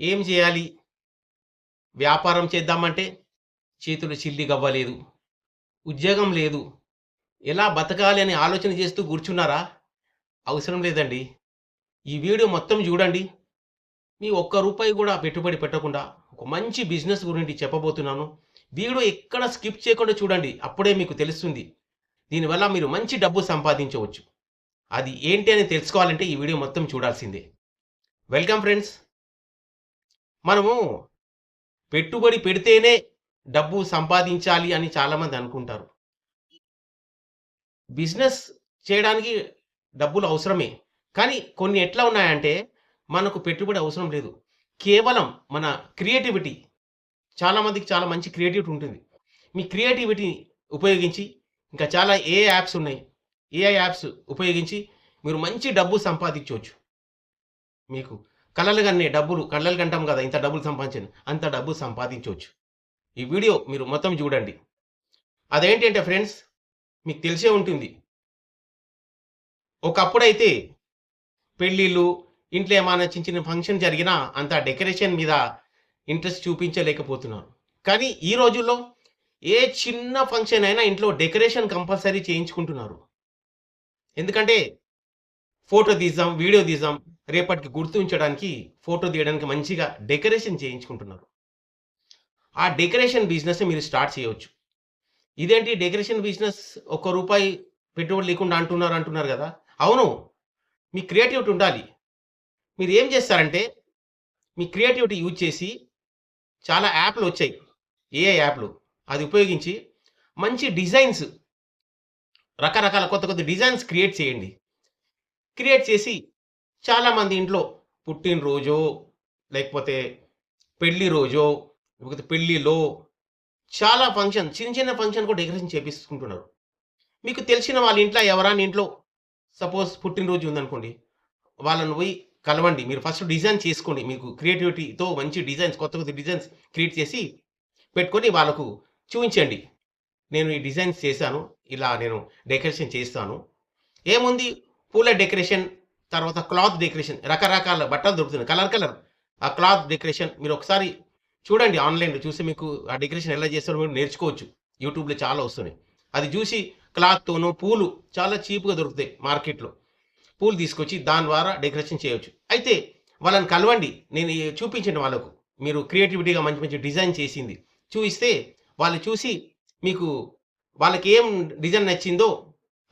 ఏం చేయాలి? వ్యాపారం చేద్దామంటే చేతులు చిల్లిగవ్వలేదు. ఉద్యోగం లేదు. ఎలా బతకాలి అని ఆలోచన చేస్తూ కూర్చున్నారా? అవసరం లేదండి. ఈ వీడియో మొత్తం చూడండి. మీ ఒక్క రూపాయి కూడా పెట్టుబడి పెట్టకుండా ఒక మంచి బిజినెస్ గురించి చెప్పబోతున్నాను. వీడియో ఎక్కడ స్కిప్ చేయకుండా చూడండి. అప్పుడే మీకు తెలుస్తుంది. దీనివల్ల మీరు మంచి డబ్బు సంపాదించవచ్చు. అది ఏంటి అని తెలుసుకోవాలంటే ఈ వీడియో మొత్తం చూడాల్సిందే. Welcome friends. మనము పెట్టుబడి పెడితేనే డబ్బు సంపాదించాలి అని చాలామంది అనుకుంటారు. బిజినెస్ చేయడానికి డబ్బులు అవసరమే. కానీ కొన్ని ఎట్లా ఉన్నాయంటే మనకు పెట్టుబడి అవసరం లేదు. కేవలం మన క్రియేటివిటీ. చాలామందికి చాలా మంచి క్రియేటివిటీ ఉంటుంది. మీ క్రియేటివిటీ ఉపయోగించి ఇంకా చాలా ఏ యాప్స్ ఉన్నాయి? ఏఐ యాప్స్ ఉపయోగించి మీరు మంచి డబ్బు సంపాదించవచ్చు. మీకు కళలు కన్నే డబ్బులు కళ్ళలు కంటాం కదా ఇంత డబ్బులు సంపాదించండి అంత డబ్బు సంపాదించవచ్చు. ఈ వీడియో మీరు మొత్తం చూడండి. అదేంటంటే ఫ్రెండ్స్ మీకు తెలిసే ఉంటుంది. ఒకప్పుడైతే పెళ్ళిళ్ళు ఇంట్లో ఏమైనా చిన్న చిన్న ఫంక్షన్ జరిగినా అంత డెకరేషన్ మీద ఇంట్రెస్ట్ చూపించలేకపోతున్నారు. కానీ ఈ రోజుల్లో ఏ చిన్న ఫంక్షన్ అయినా ఇంట్లో డెకరేషన్ కంపల్సరీ చేయించుకుంటున్నారు. ఎందుకంటే ఫోటో తీద్దాం వీడియో తీద్దాం రేపటికి గుర్తు ఉంచడానికి ఫోటో తీయడానికి మంచిగా డెకరేషన్ చేయించుకుంటున్నారు. ఆ డెకరేషన్ బిజినెస్ మీరు స్టార్ట్ చేయవచ్చు ఇదేంటి? డెకరేషన్ బిజినెస్ ఒక్క రూపాయి పెట్టుబడి లేకుండా అంటున్నారు అంటున్నారు కదా? అవును. మీ క్రియేటివిటీ ఉండాలి. మీరు ఏం చేస్తారంటే మీ క్రియేటివిటీ యూజ్ చేసి చాలా యాప్లు వచ్చాయి. ఏఏ యాప్లు. అది ఉపయోగించి మంచి డిజైన్స్ రకరకాల కొత్త కొత్త డిజైన్స్ క్రియేట్ చేయండి. క్రియేట్ చేసి చాలామంది ఇంట్లో పుట్టినరోజో లేకపోతే పెళ్ళి రోజో లేకపోతే పెళ్ళిలో చాలా ఫంక్షన్ చిన్న చిన్న ఫంక్షన్ కూడా డెకరేషన్ చేపించుకుంటున్నారు మీకు తెలిసిన వాళ్ళ ఇంట్లో ఎవరైనా ఇంట్లో సపోజ్ పుట్టినరోజు ఉందనుకోండి వాళ్ళని పోయి కలవండి. మీరు ఫస్ట్ డిజైన్ చేసుకోండి. మీకు క్రియేటివిటీతో మంచి డిజైన్స్ కొత్త కొత్త డిజైన్స్ క్రియేట్ చేసి పెట్టుకొని వాళ్ళకు చూపించండి. నేను ఈ డిజైన్స్ చేశాను ఇలా నేను డెకరేషన్ చేస్తాను. ఏముంది? పూల డెకరేషన్ తర్వాత క్లాత్ డెకరేషన్ రకరకాల బట్టలు దొరుకుతున్నాయి. కలర్ కలర్ ఆ క్లాత్ డెకరేషన్ మీరు ఒకసారి చూడండి ఆన్లైన్లో చూసి మీకు ఆ డెకరేషన్ ఎలా చేస్తారో మీరు నేర్చుకోవచ్చు. యూట్యూబ్లో చాలా వస్తున్నాయి. అది చూసి క్లాత్తోనూ పూలు చాలా చీప్గా దొరుకుతాయి మార్కెట్లో పూలు తీసుకొచ్చి దాని ద్వారా డెకరేషన్ చేయవచ్చు అయితే వాళ్ళని కలవండి. నేను చూపించండి వాళ్ళకు. మీరు క్రియేటివిటీగా మంచి మంచి డిజైన్ చేసింది. చూపిస్తే వాళ్ళు చూసి మీకు వాళ్ళకి ఏం డిజైన్ నచ్చిందో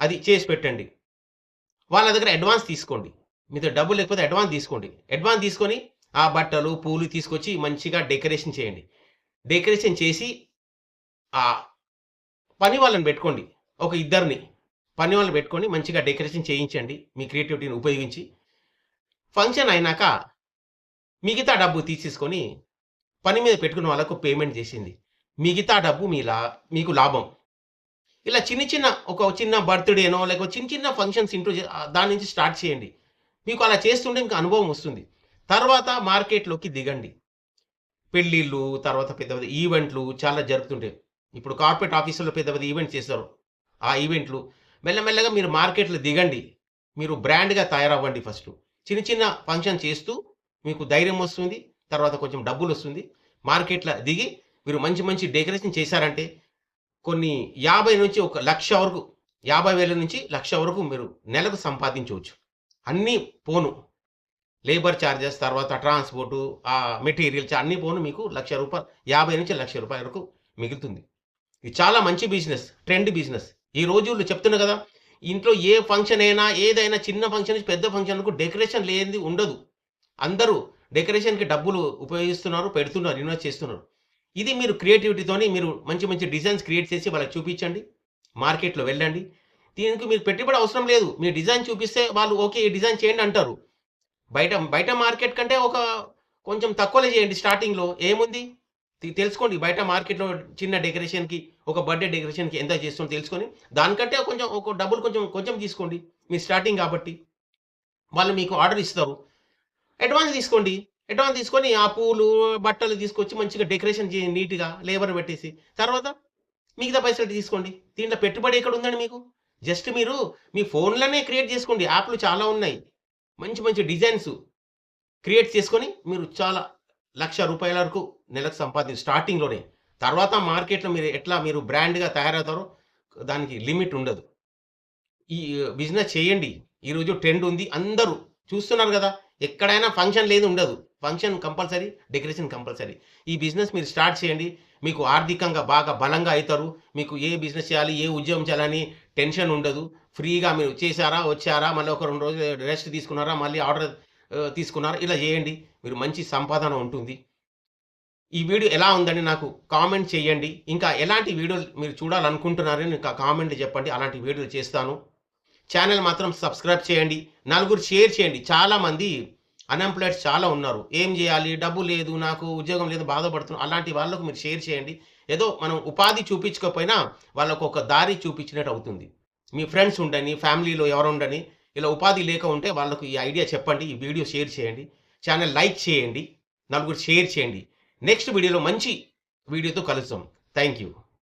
అది చేసి పెట్టండి. వాళ్ళ దగ్గర అడ్వాన్స్ తీసుకోండి. మీతో డబ్బు లేకపోతే అడ్వాన్స్ తీసుకోండి. అడ్వాన్స్ తీసుకొని ఆ బట్టలు పూలు తీసుకొచ్చి మంచిగా డెకరేషన్ చేయండి. డెకరేషన్ చేసి ఆ పని వాళ్ళని పెట్టుకోండి. ఒక ఇద్దరిని పని వాళ్ళని పెట్టుకొని మంచిగా డెకరేషన్ చేయించండి. మీ క్రియేటివిటీని ఉపయోగించి. ఫంక్షన్ అయినాక మిగతా డబ్బు తీసేసుకొని పని మీద పెట్టుకున్న వాళ్ళకు పేమెంట్ చేసింది. మిగతా డబ్బు మీ లా మీకు లాభం. ఇలా చిన్న చిన్న ఒక చిన్న బర్త్డేనో లేకపోతే చిన్న చిన్న ఫంక్షన్స్ ఇంట్లో దాని నుంచి స్టార్ట్ చేయండి. మీకు అలా చేస్తుంటే మీకు అనుభవం వస్తుంది. తర్వాత మార్కెట్లోకి దిగండి. పెళ్ళిళ్ళు తర్వాత పెద్ద పెద్ద ఈవెంట్లు చాలా జరుగుతుంటాయి. ఇప్పుడు కార్పొరేట్ ఆఫీసులో పెద్ద పెద్ద ఈవెంట్ చేస్తారు. ఆ ఈవెంట్లు మెల్లమెల్లగా మీరు మార్కెట్లో దిగండి. మీరు బ్రాండ్గా తయారవ్వండి ఫస్ట్. చిన్న చిన్న ఫంక్షన్ చేస్తూ మీకు ధైర్యం వస్తుంది. తర్వాత కొంచెం డబ్బులు వస్తుంది. మార్కెట్లో దిగి మీరు మంచి మంచి డెకరేషన్ చేశారంటే కొన్ని యాభై నుంచి ఒక లక్ష వరకు యాభై వేల నుంచి లక్ష వరకు మీరు నెలకు సంపాదించవచ్చు. అన్నీ పోను. లేబర్ ఛార్జెస్ తర్వాత ట్రాన్స్పోర్టు ఆ మెటీరియల్స్ అన్నీ పోను మీకు లక్ష రూపాయలు యాభై నుంచి లక్ష రూపాయల వరకు మిగులుతుంది. ఇది చాలా మంచి బిజినెస్ ట్రెండ్ బిజినెస్. ఈ రోజుల్లో చెప్తున్నా కదా ఇంట్లో ఏ ఫంక్షన్ అయినా ఏదైనా చిన్న ఫంక్షన్ నుంచి పెద్ద ఫంక్షన్కు డెకరేషన్ లేనిది ఉండదు. అందరూ డెకరేషన్కి డబ్బులు ఉపయోగిస్తున్నారు పెడుతున్నారు ఇన్వెస్ట్ చేస్తున్నారు. ఇది మీరు క్రియేటివిటీతోని మీరు మంచి మంచి డిజైన్స్ క్రియేట్ చేసి వాళ్ళకి చూపించండి. మార్కెట్లో వెళ్ళండి. దీనికి మీరు పెట్టుబడి అవసరం లేదు. మీ డిజైన్ చూపిస్తే వాళ్ళు ఓకే ఈ డిజైన్ చేయండి అంటారు. బయట బయట మార్కెట్ కంటే ఒక కొంచెం తక్కువలో చేయండి స్టార్టింగ్లో ఏముంది? తెలుసుకోండి. బయట మార్కెట్లో చిన్న డెకరేషన్కి ఒక బర్త్డే డెకరేషన్కి ఎంత చేస్తుందో తెలుసుకొని దానికంటే కొంచెం ఒక డబ్బులు కొంచెం కొంచెం తీసుకోండి. మీ స్టార్టింగ్ కాబట్టి. వాళ్ళు మీకు ఆర్డర్ ఇస్తారు. అడ్వాన్స్ తీసుకోండి. ఎటువంటి తీసుకొని ఆ పూలు బట్టలు తీసుకొచ్చి మంచిగా డెకరేషన్ చేయండి నీట్గా లేబర్ పెట్టేసి తర్వాత మిగతా పైసలు తీసుకోండి దీంట్లో పెట్టుబడి ఎక్కడ ఉందండి మీకు జస్ట్ మీరు మీ ఫోన్లోనే క్రియేట్ చేసుకోండి యాప్లు చాలా ఉన్నాయి మంచి మంచి డిజైన్స్ క్రియేట్ చేసుకొని మీరు చాలా లక్ష రూపాయల వరకు నెలకు సంపాదించి స్టార్టింగ్‌లోనే. తర్వాత మార్కెట్‌లో మీరు ఎట్లా మీరు బ్రాండ్‌గా తయారవుతారో దానికి లిమిట్ ఉండదు. ఈ బిజినెస్ చేయండి. ఈరోజు ట్రెండ్ ఉంది. అందరూ చూస్తున్నారు కదా ఎక్కడైనా ఫంక్షన్ లేదు ఉండదు. Function compulsory, decoration compulsory. ఈ బిజినెస్ మీరు స్టార్ట్ చేయండి. మీకు ఆర్థికంగా బాగా బలంగా అవుతారు మీకు ఏ బిజినెస్ చేయాలి, ఏ ఉద్యోగం చేయాలని టెన్షన్ ఉండదు. ఫ్రీగా మీరు చేశారా, వచ్చారా, మళ్ళీ ఒక రెండు రోజులు రెస్ట్ తీసుకున్నారా, మళ్ళీ ఆర్డర్ తీసుకున్నారా, ఇలా చేయండి. మీరు మంచి సంపాదన ఉంటుంది. ఈ వీడియో ఎలా ఉందని నాకు కామెంట్ చేయండి. ఇంకా ఎలాంటి వీడియోలు మీరు చూడాలనుకుంటున్నారని ఇంకా కామెంట్ చెప్పండి. అలాంటి వీడియోలు చేస్తాను. ఛానల్ మాత్రం సబ్స్క్రైబ్ చేయండి. నలుగురు షేర్ చేయండి. చాలామంది అన్ఎంప్లాయిడ్ చాలా ఉన్నారు. ఏం చేయాలి, డబ్బు లేదు, నాకు ఉద్యోగం లేదు, బాధపడుతున్నాను అలాంటి వాళ్ళకు మీరు షేర్ చేయండి. ఏదో మనం ఉపాధి చూపించకపోయినా వాళ్ళకు ఒక దారి చూపించినట్టు అవుతుంది. మీ ఫ్రెండ్స్ ఉండని, ఫ్యామిలీలో ఎవరు ఉండని, ఇలా ఉపాధి లేక ఉంటే వాళ్ళకు ఈ ఐడియా చెప్పండి. ఈ వీడియో షేర్ చేయండి. ఛానల్ లైక్ చేయండి. నలుగురు షేర్ చేయండి. నెక్స్ట్ వీడియోలో మంచి వీడియోతో కలుస్తాం థ్యాంక్ యూ.